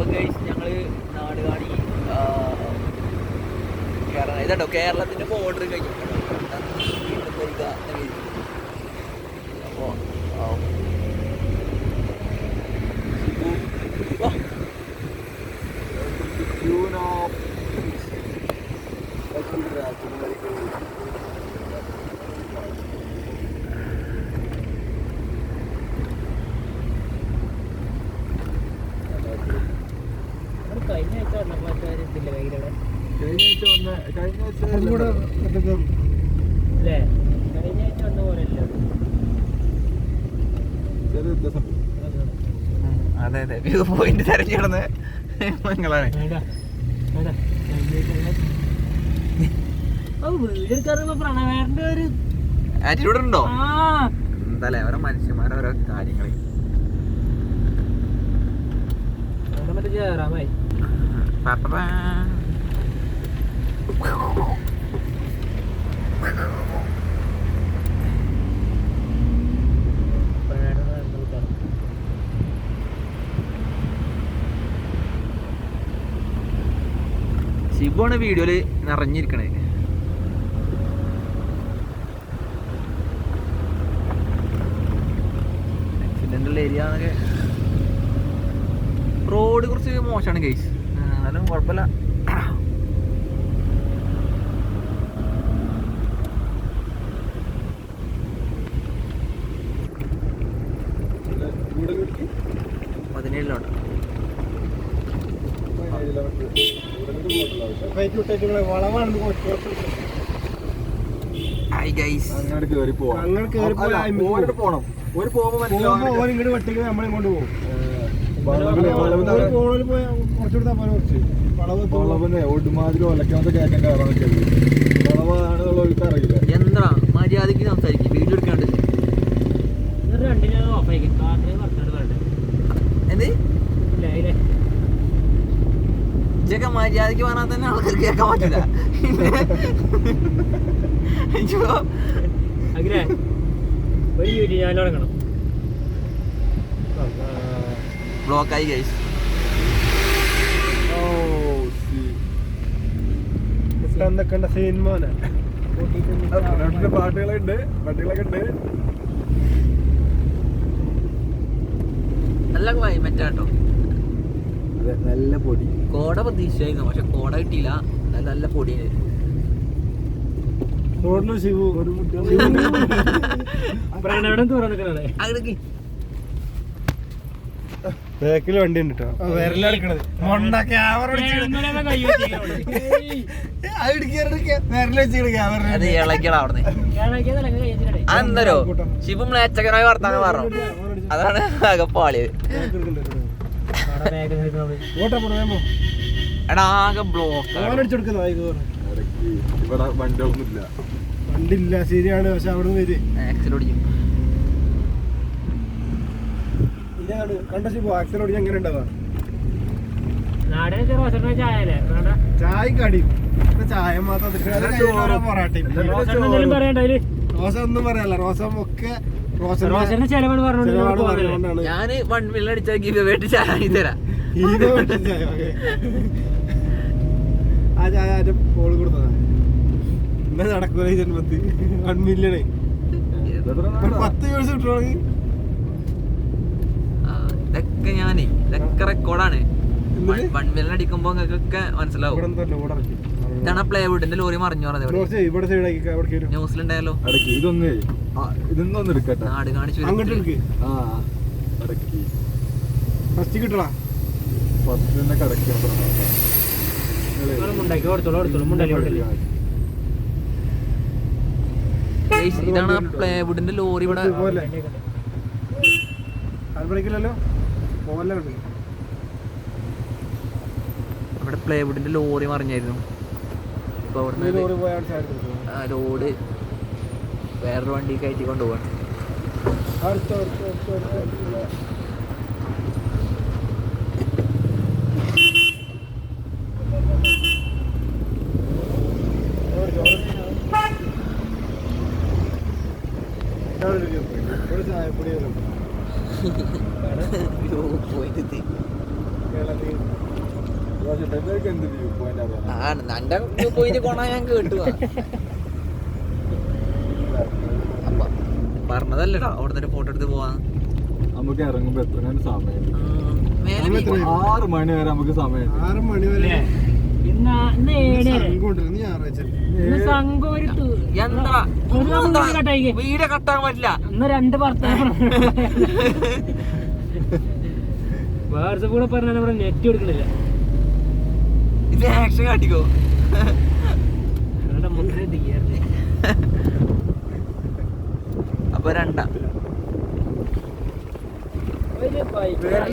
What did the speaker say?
അപ്പൊ കഴിച്ച് ഞങ്ങൾ നാട് കാണി കേരള ഇതാട്ടോ കേരളത്തിന്റെ ബോർഡർ കഴിഞ്ഞു. വീണ്ടും വരിക എന്ന് എഴുതി. അപ്പൊ ആ. ശിവു, വാ. കഴിഞ്ഞ ആഴ്ച വന്നപ്പോ ഇതില്ല കയ്യിലവിടെ കഴിഞ്ഞ ആഴ്ച വന്ന കഴിഞ്ഞ ആഴ്ച അതും കൂടെ മറ്റേ അല്ലേ? കഴിഞ്ഞ ആഴ്ച വന്ന പോലെ അല്ല ചെറിയ വ്യത്യാസം ഉം, അതെ അതെ. വ്യൂ പോയിന്റ് തെരഞ്ഞെടുന്ന് നിങ്ങളാണ് ആറ്റിറ്റ്യൂഡ് ഉണ്ടോ? ആ. എന്തായാലും ഓരോ മനുഷ്യന്മാരെ ഓരോ കാര്യങ്ങൾ ജയറാമായി ശിബുവാണ് വീഡിയോയിൽ നിറഞ്ഞിരിക്കണേ. ആക്സിഡന്റ് ഏരിയ എന്നൊക്കെ റോഡ് കുറച്ച് മോശമാണ് കേസ് എന്നാലും കുഴപ്പമില്ല കൂടെ കിട്ടി പതിനേഴിലോട്ട്. ഹായ് ഗൈസ് പോവാം. അങ്ങനെ ഒരു മനസ്സിലാവും ഇങ്ങോട്ട് വെട്ടിക്ക് നമ്മളെ കൊണ്ട് പോകും ഒടുമാതിരി വളവാണെന്നുള്ള അറിയില്ല. എന്താ? മര്യാദയ്ക്ക് സംസാരിക്കും. അതിലെ ഇതൊക്കെ മര്യാദയ്ക്ക് പറഞ്ഞാൽ തന്നെ ആൾക്കാർ കേൾക്കാൻ പറ്റില്ല ബ്ലോക്കായി ഗൈസ് ഓ സി എന്തൊക്കെ സിനിമോനെ നാട്ടിൽ പാട്ടുകളുണ്ട് പാട്ടുകളൊക്കെ ഉണ്ട്. നല്ല ക്ലൈമറ്റ് ആട്ടോ. നല്ല പൊടി. കോട പ്രതീക്ഷിച്ചായിരുന്നു പക്ഷെ കോട കിട്ടിയില്ല. നല്ല റോഡിൽ ശിവു? ഒരു ബാക്കിൽ വണ്ടി ഉണ്ട് കേട്ടോ വിരലെടുക്കണത് മൊണ്ട ക്യാമറ അത് ഇളക്കിയടാ അവിടുന്ന്. അതെന്തരോ ശിവ മ്ലേച്ചകനായ വർത്താനം പറഞ്ഞു. അതാണ് ആകെ പാളിയത്. എടാ ആകെ ബ്ലോക്ക് ഇവിടെ വണ്ടികളൊന്നുമില്ല വണ്ടി ഇല്ല ശരിയാണ് പക്ഷെ അവിടെ നിന്ന് വരും ആക്സിൽ ഓടിക്കും. ഇതാണ് ആക്സിൽ ഓടി എങ്ങനെ ഉണ്ടാവുക നാടൻ റോസറിന് ചായ മാത്രം പൊറാട്ടയും റോസ ഒന്നും പറയാല്ല റോസ ഒക്കെ ചെലവാണ് പറഞ്ഞോണ്ട് പറഞ്ഞുകൊണ്ടാണ് ഞാൻ വൺ മില്യൺ അടിച്ചാൽ ഗിവ് വേണ്ടി ചായ തരാം. ഹീറോ വെട്ടി ചായ ഓക്കേ. ആ ചായ ആരും കോൾ കൊടുത്തതാ. എന്നാ നടക്കൂല ഈ ജന്മത്തിൽ വൺ മില്യണേ പത്ത് വ്യൂസ് കിട്ടണമെങ്കിൽ ആ, ഇതൊക്കെ ഞാനേ ഇതൊക്കെ റെക്കോർഡാണ് വൺ മില്യൺ അടിക്കുമ്പോ നിങ്ങൾക്കൊക്കെ മനസ്സിലാവും. ഇതാണ് പ്ലേവുഡിന്റെ ലോറി മറിഞ്ഞു പറഞ്ഞത് ഇടയ്ക്ക് ഇതൊന്നേ. ഇതൊന്നും ഒന്ന് എടുക്കട്ടെ. നാട് കാണിച്ചു അങ്ങോട്ട് എടുക്ക്. ആ ഫസ്റ്റ് കിട്ടണ? ഫസ്റ്റ് തന്നെ കടക്കാൻ ഇതാണ് പ്ലേവുഡിന്റെ ലോറി ഇവിടെ. ഇവിടെ പ്ലേവുഡിന്റെ ലോറി മറിഞ്ഞായിരുന്നു. ആ ലോഡ്. വേറൊരു വണ്ടി കയറ്റി കൊണ്ടുപോകണം ആണ് നല്ല പോയിട്ട് അടുത്ത ഞാൻ ചായപ്പൊടി പോയിട്ട് കേരളത്തിൽ പക്ഷെ ഇവർക്ക് എന്ത് വ്യൂ പോയിന്റ് അറിയാം ആ എന്റെ വ്യൂ പോയിന്റ് കൊണ ഞാൻ കേട്ടു അപ്പൊ പറഞ്ഞതല്ലടാ അവിടെ നിന്ന് ഫോട്ടോ എടുത്ത് പോവാ നമുക്ക് ഇറങ്ങുമ്പോ എത്ര നേരം സമയം? ആറ് മണി വരെ നമുക്ക് സമയം. ആറ് മണി വരെ. ഒരു വീട് കട്ടാൻ പറ്റില്ല. രണ്ട് ഭർത്താവ് വാട്സപ്പ് കൂടെ പറഞ്ഞാൽ ഇവിടെ നെറ്റ് കൊടുക്കണില്ല ഇത് ആക്ഷൻ കാട്ടിക്കോ ബൈക്ക്